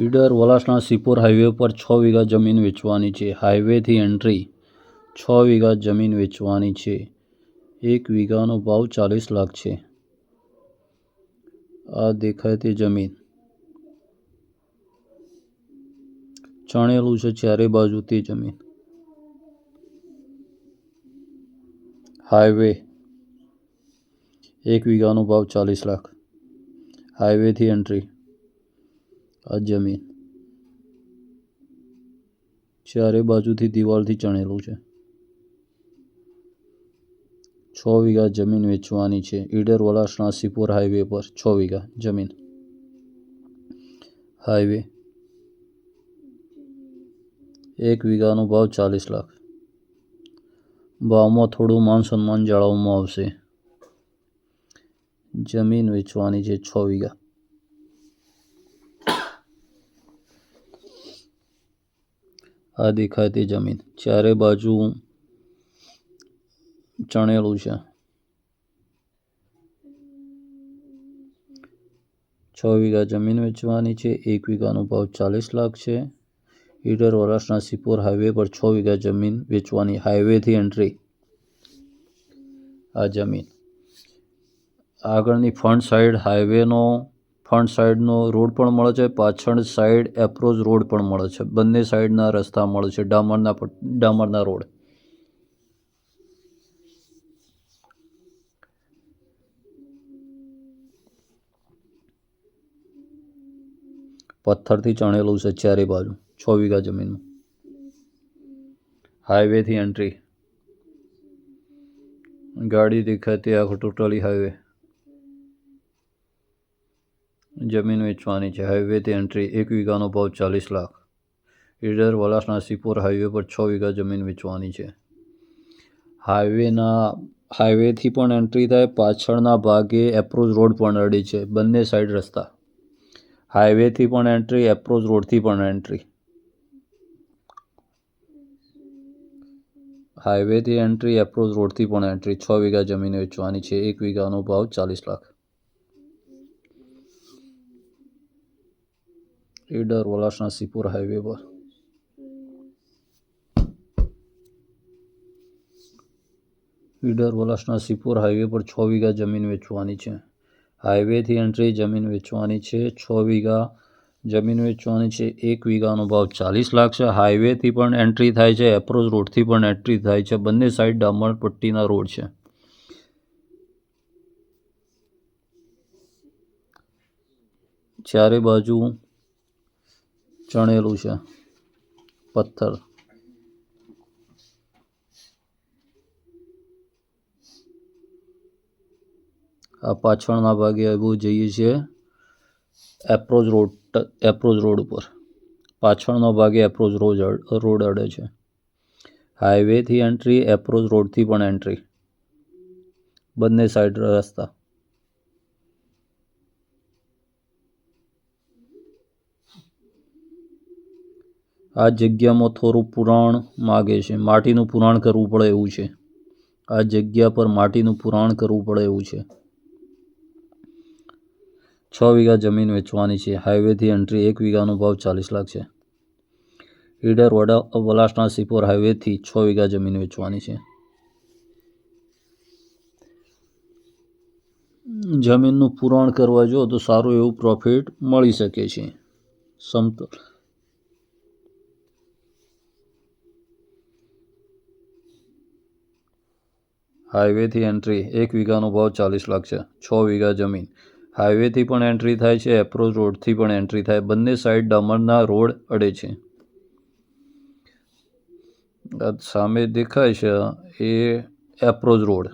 Idar Valasana Sipor highway પર છ વીઘા જમીન વેચવાની છે. હાઈવેથી એન્ટ્રી, છ વીઘા જમીન વેચવાની છે. એક વીઘાનો ભાવ ચાલીસ લાખ છે. આ દેખાય તે જમીન. ચણેલું છે ચારે બાજુ તે જમીન. હાઈવે, એક વીઘાનો ભાવ ચાલીસ લાખ. હાઈવેથી એન્ટ્રી. આ જમીન. ચારે બાજુથી દિવાલથી ચણેલું છે. છ વીઘા જમીન વેચવાની છે. ઈડર વલાસણા સિપોર હાઈવે પર છ વીઘા જમીન. હાઈવે. એક વીઘાનો ભાવ ચાલીસ લાખ. ભાવમાં થોડું માન સન્માન જાળવવામાં આવશે. જમીન વેચવાની છે છ વીઘા. આ દેખાય તે જમીન. ચારે બાજુ ચણેલું છે. છ વીઘા જમીન વેચવાની છે. એક વીઘાનો ભાવ ચાલીસ લાખ છે. ઈડર વરાસના સિપોર હાઈવે પર છ વીઘા જમીન વેચવાની હાઈવેથી એન્ટ્રી. આ જમીન. આગળની ફ્રન્ટ સાઈડ હાઈવેનો ફ્રન્ટ સાઈડનો રોડ પણ મળે છે, પાછળ સાઈડ એપ્રોચ રોડ પણ મળે છે. બંને સાઈડના રસ્તા મળે છે, ડામરના ડામરના રોડ. પથ્થરથી ચણેલું છે ચારે બાજુ, છ વીઘા જમીનમાં. હાઈવેથી એન્ટ્રી ગાડી દેખાતી આખો ટોટલી હાઈવે જમીન વેચવાની છે. હાઈવેથી એન્ટ્રી, એક વીઘાનો ભાવ ચાલીસ લાખ. ઈડર વલાસના સિપોર હાઈવે પર છ વીઘા જમીન વેચવાની છે. હાઈવેના, હાઈવેથી પણ એન્ટ્રી થાય, પાછળના ભાગે એપ્રોચ રોડ પણ રેડી છે, બંને સાઈડ રસ્તા. હાઈવેથી પણ એન્ટ્રી, એપ્રોચ રોડથી પણ એન્ટ્રી. હાઈવેથી એન્ટ્રી, એપ્રોચ રોડથી પણ એન્ટ્રી, છ વીઘા જમીન વેચવાની છે, એક વીઘાનો ભાવ ચાલીસ લાખ. ઈડર વલાસના સિપોર હાઈવે પર ઈડર વલાસના સિપોર હાઈવે પર છ વીઘા જમીન વેચવાની છે. હાઈવેથી એન્ટ્રી જમીન વેચવાની છે. છ વીઘા જમીન વેચવાની છે. એક વીઘાનો ભાવ ચાલીસ લાખ છે. હાઈવેથી પણ એન્ટ્રી થાય છે. એપ્રોચ રોડથી પણ એન્ટ્રી થાય છે. બંને સાઈડ ડામર પટ્ટીના રોડ છે. ચારે બાજુ ચણેલું છે. પથ્થર. આ પાછળના ભાગે એવું જઈએ છીએ. એપ્રોચ રોડ એપ્રોચ રોડ ઉપર. પાછળનો ભાગે એપ્રોચ રોડ રોડ અડે છે. હાઈવેથી એન્ટ્રી એપ્રોચ રોડથી પણ એન્ટ્રી. બંને સાઈડ રસ્તા. આ જગ્યામાં થોડું પુરાણ માગે છે. માટીનું પુરાણ કરવું પડે એવું છે. આ જગ્યા પર માટીનું પુરાણ કરવું પડે એવું છે. છ વીઘા જમીન વેચવાની છે. હાઈવેથી એન્ટ્રી એક વીઘાનો ભાવ ચાલીસ લાખ છે. ઈડર વડા વલાસના સિપોર હાઈવેથી છ વીઘા જમીન વેચવાની છે. જમીનનું પુરાણ કરવા જો તો સારું એવું પ્રોફિટ મળી શકે છે. સમતોલ હાઈવેથી એન્ટ્રી, એક વીઘાનો ભાવ ચાલીસ લાખ છે, છ વીઘા જમીન. હાઈવેથી પણ એન્ટ્રી થાય છે, એપ્રોચ રોડથી પણ એન્ટ્રી થાય. બંને સાઈડ ડામરના રોડ અડે છે. સામે દેખાય છે, એ એપ્રોચ રોડ,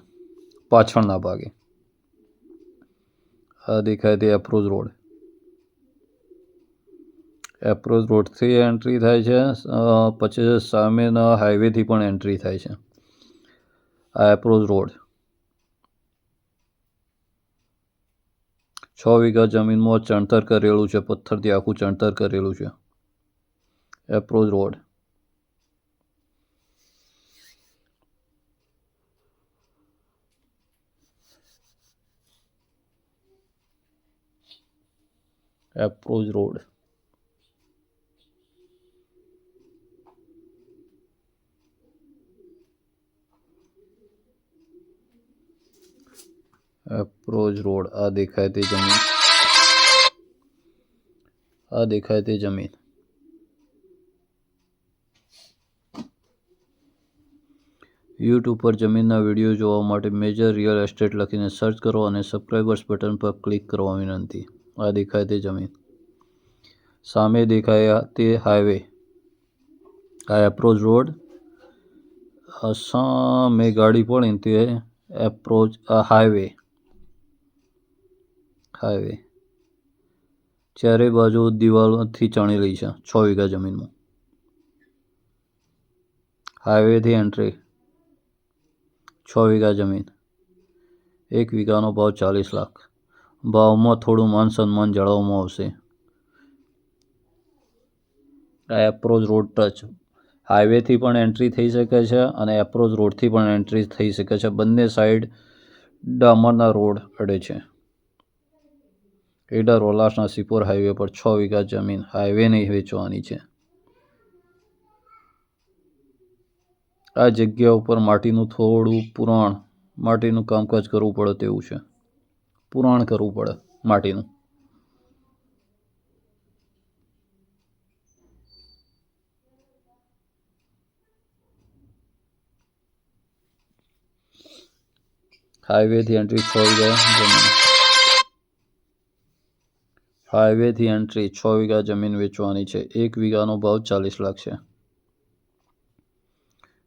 પાછળના ભાગે. આ દેખાય તે એપ્રોચ રોડ. એપ્રોચ રોડથી એન્ટ્રી થાય છે પછી સામેના હાઈવેથી પણ એન્ટ્રી થાય છે. એપ્રોચ રોડ છ વીઘા જમીનમાં ચણતર કરેલું છે, પથ્થરથી આખું ચણતર કરેલું છે. Approach road approach road approach road. આ દેખાય તે જમીન. આ દેખાય તે જમીન. યુટ્યુબ પર જમીનના વીડિયો જોવા માટે મેજર રિયલ એસ્ટેટ લખીને સર્ચ કરો અને સબસ્ક્રાઇબર્સ બટન પર ક્લિક કરવા વિનંતી. આ દેખાય તે જમીન. સામે દેખાય તે હાઈવે આ એપ્રોચ રોડ. સામે ગાડી પડી તે એપ્રોચ આ હાઈવે હાઈવે. ચારે બાજુ દિવાલોથી ચણેલી છે છ વીઘા જમીનમાં. હાઈવેથી એન્ટ્રી. છ વીઘા જમીન. એક વીઘાનો ભાવ ચાલીસ લાખ. ભાવમાં થોડું માન સન્માન જાળવવામાં આવશે. આ એપ્રોચ રોડ ટચ હાઈવેથી પણ એન્ટ્રી થઈ શકે છે અને એપ્રોચ રોડથી પણ એન્ટ્રી થઈ શકે છે. બંને સાઈડ ડામરના રોડ અડે છે. ઈડર ઓલાસના સિપોર હાઈવે પર છ વીઘા જમીન હાઈવેને વેચવાની છે. આ જગ્યા ઉપર માટીનું થોડું પુરાણ, માટીનું કામકાજ કરવું પડે તેવું છે. પુરાણ કરવું પડે માટીનું. હાઈવેથી એન્ટ્રી થઈ ગયા જમીન. હાઈવેથી એન્ટ્રી છ વીઘા જમીન વેચવાની છે. એક વીઘાનો ભાવ ચાલીસ લાખ છે.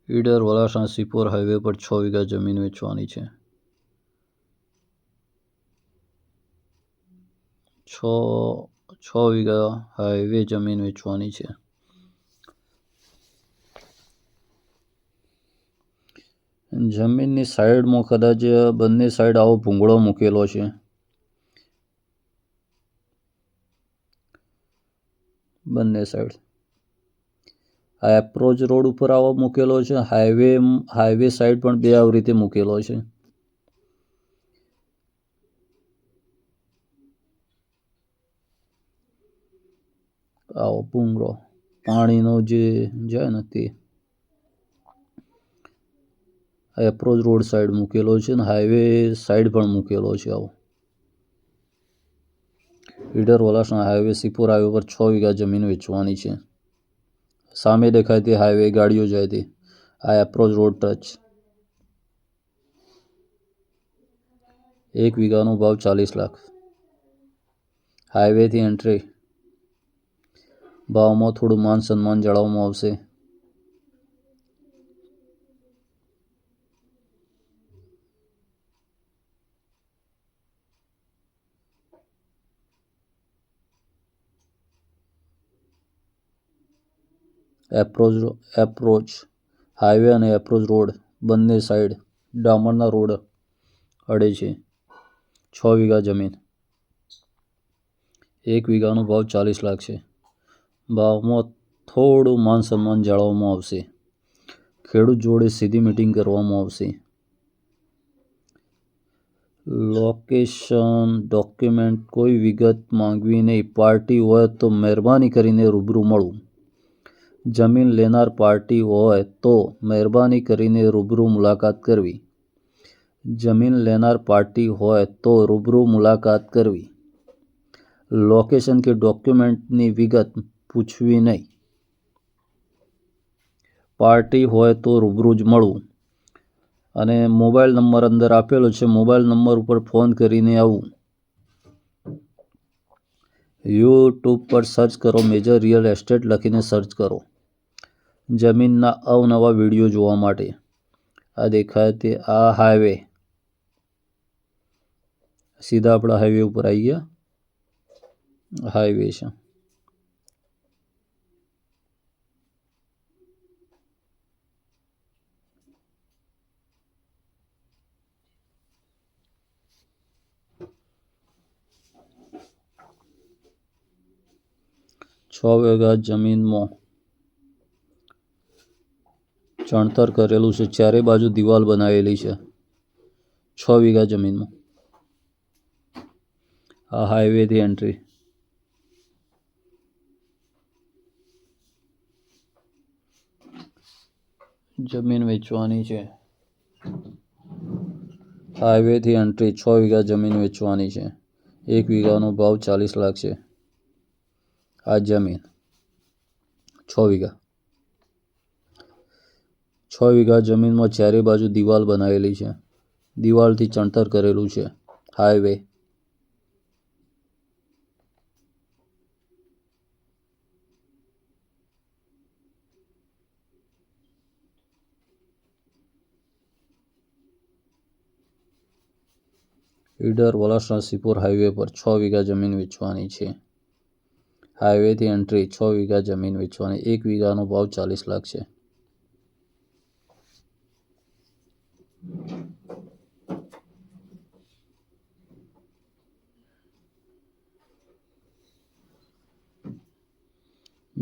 ઈડર, વલાસણા, સિપોર હાઈવે પર છ વીઘા જમીન વેચવાની છે. છ છ વીઘા હાઈવે જમીન વેચવાની છે. જમીનની સાઈડમાં કદાચ બંને સાઈડ આવો ભૂંગળો મૂકેલો છે. બંને સાઈડ આ એપ્રોચ રોડ ઉપર આવો મૂકેલો છે. હાઈવે હાઈવે સાઈડ પણ બે આવી રીતે મૂકેલો છે. આવો પૂંગરો પાણીનો જે જાય ને તે. એપ્રોચ રોડ સાઈડ મૂકેલો છે ને હાઈવે સાઈડ પણ મૂકેલો છે આવો. ઈડર વલાસણા હાઈવે સિપોર હાઈવે પર છ વીઘા જમીન વેચવાની છે સામે દેખાય તે હાઈવે ગાડીઓ જાય તે આ એપ્રોચ રોડ ટચ એક વીઘાનો ભાવ ચાલીસ લાખ હાઈવેથી એન્ટ્રી ભાવમાં થોડું માન સન્માન જાળવવામાં આવશે એપ્રોચ એપ્રોચ હાઈવે અને એપ્રોચ રોડ બંને સાઈડ ડામરના રોડ અડે છે. છ વીઘા જમીન. એક વીઘાનો ભાવ ચાલીસ લાખ છે. ભાવમાં થોડું માન સન્માન જાળવવામાં આવશે. ખેડૂત જોડે સીધી મિટિંગ કરવામાં આવશે. લોકેશન ડોક્યુમેન્ટ કોઈ વિગત માંગવી નહીં. પાર્ટી હોય તો મહેરબાની કરીને રૂબરૂ મળવું. જમીન લેનાર પાર્ટી હોય તો મહેરબાની કરીને રૂબરૂ મુલાકાત કરવી. જમીન લેનાર પાર્ટી હોય તો રૂબરૂ મુલાકાત કરવી. લોકેશન કે ડોક્યુમેન્ટની વિગત પૂછવી નહીં. પાર્ટી હોય તો રૂબરૂ જ મળવું. અને મોબાઈલ નંબર અંદર આપેલો છે, મોબાઈલ નંબર ઉપર ફોન કરીને આવવું યુટ્યુબ પર સર્ચ કરો, મેજર રિયલ એસ્ટેટ લખીને સર્ચ કરો. જમીનના અવનવા વીડિયો જોવા માટે. આ દેખાય તે આ હાઈવે સીધા આપણા હાઈવે ઉપર આવી ગયા. હાઈવે છે. છ વીઘા જમીનમાં ચણતર કરેલું છે. ચારે બાજુ દિવાલ બનાવેલી છે. છ વીઘા જમીનમાં. આ હાઈવેથી એન્ટ્રી જમીન વેચવાની છે. હાઈવેથી એન્ટ્રી છ વીઘા જમીન વેચવાની છે. એક વીઘાનો ભાવ ચાલીસ લાખ છે. આ જમીન છ વીઘા. છ વીઘા જમીનમાં ચારે બાજુ દિવાલ બનાવેલી છે. દિવાલથી ચણતર કરેલું છે. હાઈવે. ઈડર વલાસણા સિપોર હાઈવે પર છ વીઘા જમીન વેચવાની છે. હાઈવેથી એન્ટ્રી છ વીઘા જમીન વેચવાની. એક વીઘાનો ભાવ ચાલીસ લાખ છે.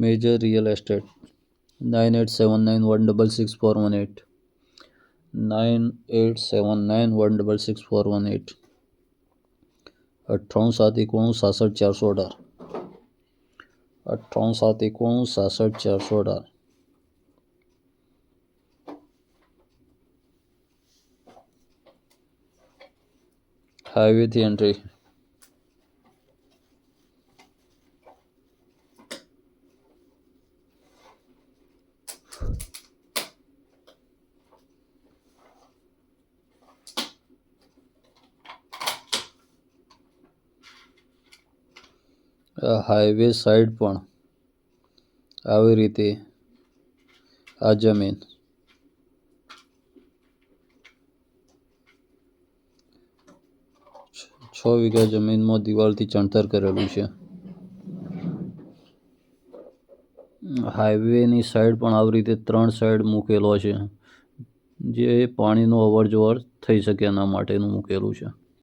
Major real estate nine eight seven nine one double six four one eight nine eight seven nine one double six four one eight અઠ્ઠાણું સાત એકોણું સાસઠ ચારસો અઢાર અઠ્ઠાણું સાત એકોણું સાસઠ ચારસો અઢાર હાઈવેથી એન્ટ્રી આ હાઈવે સાઈડ પણ આવી રીતે આ જમીન છ- વીઘા જમીનમાં દિવાલથી ચણતર કરેલું છે. હાઈવેની સાઈડ પણ આવી રીતે ત્રણ સાઈડ મૂકેલો છે. જે પાણીનો અવર જવર થઈ શકે એના માટેનું મૂકેલું છે.